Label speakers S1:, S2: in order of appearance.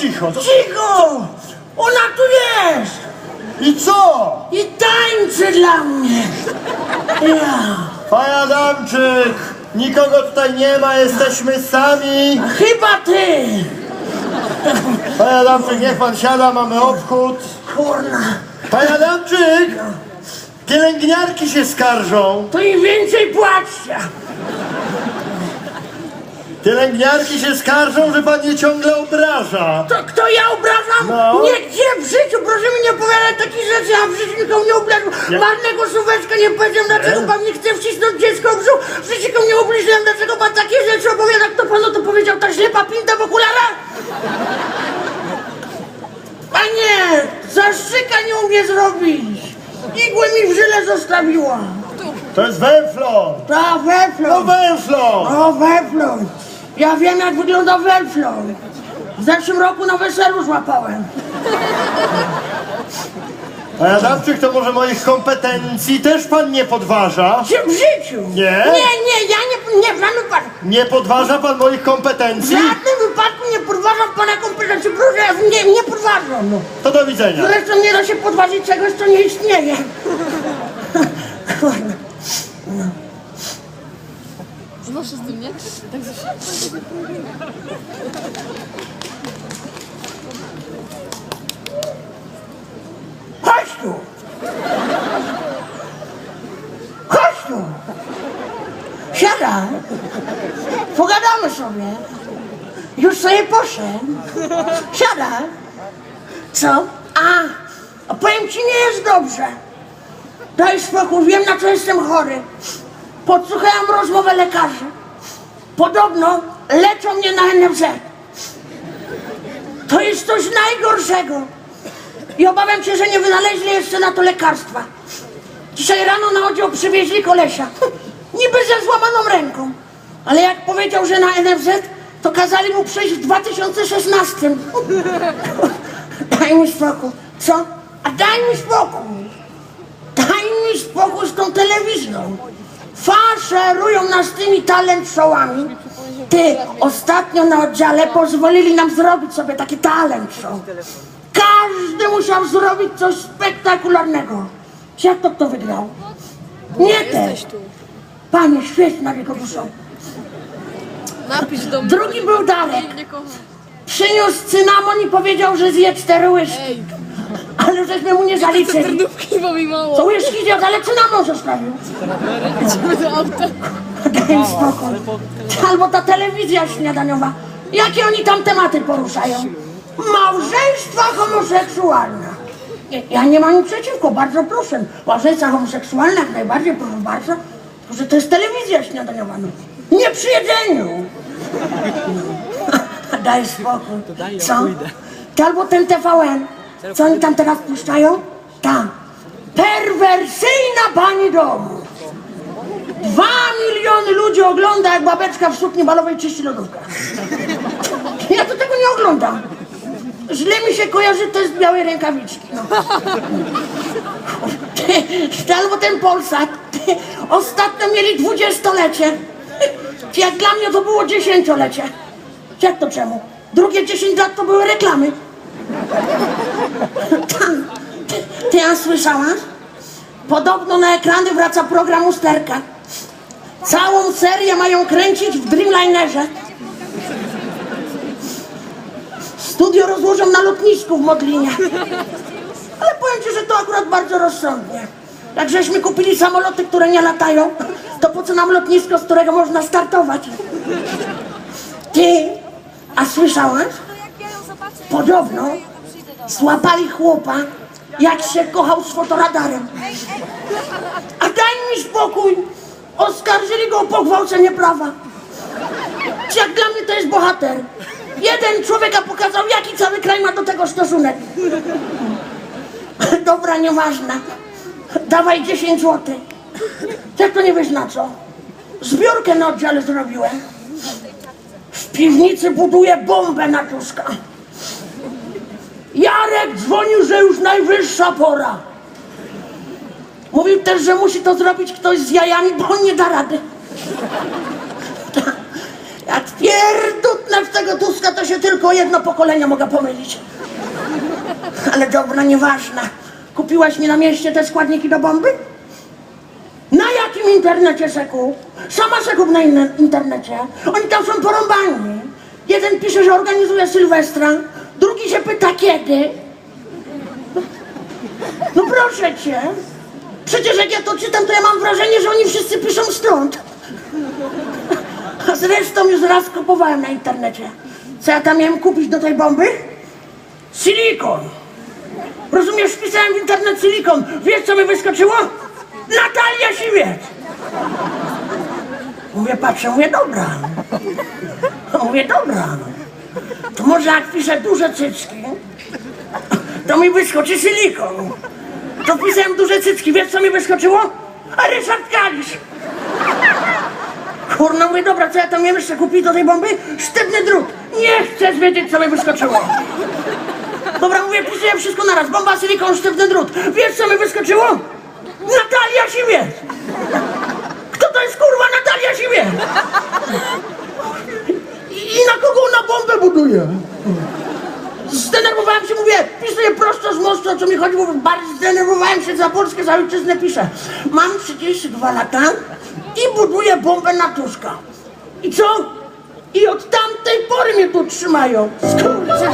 S1: cicho?
S2: Cicho! Ona tu jest!
S1: I co?
S2: I tańczy dla mnie! Ja.
S1: Panie Adamczyk, nikogo tutaj nie ma, jesteśmy sami.
S2: Chyba ty!
S1: Panie Adamczyk, niech pan siada, mamy obchód.
S2: Kurna!
S1: Panie Adamczyk, pielęgniarki się skarżą.
S2: To im więcej płaczcie!
S1: Pielęgniarki się skarżą, że pan je ciągle obraża.
S2: To kto ja obrażam?
S1: No.
S2: Nigdzie w życiu, proszę mi nie opowiadać takich rzeczy, ja w życiu nikomu nie obrażam. Marnego słóweczka nie powiedziałem, dlaczego
S1: Nie.
S2: pan nie chce wcisnąć dziecko w brzuch. W życiu nikomu nie ubliżyłem, dlaczego pan takie rzeczy opowiada. Kto panu to powiedział, ta ślepa pinta w okularach? Panie, zaszczyka nie umie zrobić. Igłę mi w żyle zostawiła.
S1: To jest węflon.
S2: Ta
S1: No
S2: weflon.
S1: węflon.
S2: O, weflon. Ja wiem, jak wygląda weflon. W zeszłym roku na weselu złapałem.
S1: Panie Adamczyk, to może moich kompetencji też pan nie podważa?
S2: Czy w życiu?
S1: Nie?
S2: Nie, nie, ja nie, nie, w żadnym wypadku.
S1: Nie podważa pan moich
S2: W
S1: kompetencji?
S2: żadnym wypadku nie podważam pana kompetencji, proszę, nie, nie podważam. No.
S1: To do widzenia.
S2: Zresztą nie da się podważyć czegoś, co nie istnieje. Kurde.
S3: Znoszę z tym, nie? Tak zawsze.
S2: Chodź tu! Chodź tu! Siadaj! Pogadamy sobie. Już sobie poszedł. Siadaj. Co? A, a powiem ci, nie jest dobrze. Daj spokój, wiem na co jestem chory. Podsłuchałem rozmowę lekarzy. Podobno leczą mnie na NFZ. To jest coś najgorszego. I obawiam się, że nie wynaleźli jeszcze na to lekarstwa. Dzisiaj rano na oddział przywieźli kolesia. Niby ze złamaną ręką. Ale jak powiedział, że na NFZ, to kazali mu przyjść w 2016. Daj mi spokój. Co? A daj mi spokój. Daj mi spokój z tą telewizją. Faszerują nas tymi talent showami. Ty, ostatnio na oddziale pozwolili nam zrobić sobie taki talent show. Każdy musiał zrobić coś spektakularnego. Jak to kto wygrał? Nie ty. Panie, świeć na niego duszą.
S3: Napisz do mnie.
S2: Drugi był Darek. Przyniósł cynamon i powiedział, że zje cztery łyżki. Ale żeśmy mu nie zaliczyli.
S3: cytrynówki, bo mi
S2: To
S3: mało.
S2: łyżki zjadł, ale cynamon zostawił.
S3: Idziemy do auta.
S2: Daj spokój. Albo ta telewizja śniadaniowa. Jakie oni tam tematy poruszają? Małżeństwa homoseksualne. Nie, Ja nie mam nic przeciwko, bardzo proszę. Małżeństwa homoseksualne jak najbardziej, proszę bardzo. Tylko, że to jest telewizja śniadaniowa. No. Nie przy jedzeniu. Daj spokój. Co? Albo ten TVN. Co oni tam teraz puszczają? Tam. Perwersyjna pani domu. Dwa miliony ludzi ogląda, jak babeczka w sukni balowej czyści lodówkę. Ja to tego nie oglądam. Źle mi się kojarzy to z białej rękawiczki. No. Albo ten Polsat. Ostatnio mieli dwudziestolecie. Jak dla mnie to było dziesięciolecie. Jak to czemu? Drugie 10 lat to były reklamy. Ty, ty ja słyszałaś? Podobno na ekrany wraca program Usterka. Całą serię mają kręcić w Dreamlinerze. Studio rozłożą na lotnisku w Modlinie. Ale powiem ci, że to akurat bardzo rozsądnie. Jak żeśmy kupili samoloty, które nie latają, to po co nam lotnisko, z którego można startować? Ty, a słyszałaś? Podobno złapali chłopa, jak się kochał z fotoradarem. A daj mi spokój! Oskarżyli go o pogwałcenie prawa. Czy Jak dla mnie to jest bohater. Jeden człowieka pokazał, jaki cały kraj ma do tego stosunek. Dobra, nieważne. Dawaj 10 złotych. Jak to nie wiesz na co? Zbiórkę na oddziale zrobiłem. W piwnicy buduję bombę na Tuska. Jarek dzwonił, że już najwyższa pora. Mówił też, że musi to zrobić ktoś z jajami, bo on nie da rady. Jak pierdutnę w tego Tuska, to się tylko jedno pokolenie mogę pomylić. Ale dobra, nieważne. Kupiłaś mi na mieście te składniki do bomby? Na jakim internecie se kup? Sama se kup na internecie. Oni tam są porąbani. Jeden pisze, że organizuje Sylwestra, pyta kiedy. No proszę cię. Przecież jak ja to czytam, to ja mam wrażenie, że oni wszyscy piszą stąd. A zresztą już raz kupowałem na internecie. Co ja tam miałem kupić do tej bomby? Silikon. Rozumiesz, wpisałem w internet silikon. Wiesz, co mi wyskoczyło? Natalia Siwiec. Mówię, patrzę, mówię, dobra. Mówię, dobra. To może jak piszę duże cycki, to mi wyskoczy silikon. To wpisałem duże cycki. Wiesz, co mi wyskoczyło? Ryszard Kalisz. Kurno, mówię, dobra, co ja tam miałem jeszcze kupić do tej bomby? Sztywny drut. Nie chcesz wiedzieć, co mi wyskoczyło. Dobra, mówię, pisuję wszystko naraz. Bomba, silikon, sztywny drut. Wiesz, co mi wyskoczyło? Natalia Siwiec. Kto to jest, kurwa, Natalia Siwiec? I, I bombę buduje? Zdenerwowałem się, mówię, pisuję prosto z mostu, o co mi chodzi, mówię, bardzo zdenerwowałem się za Polskę, za ojczyznę piszę. Mam 32 lata i buduję bombę na Tuska. I co? I od tamtej pory mnie tu trzymają. Skurczę.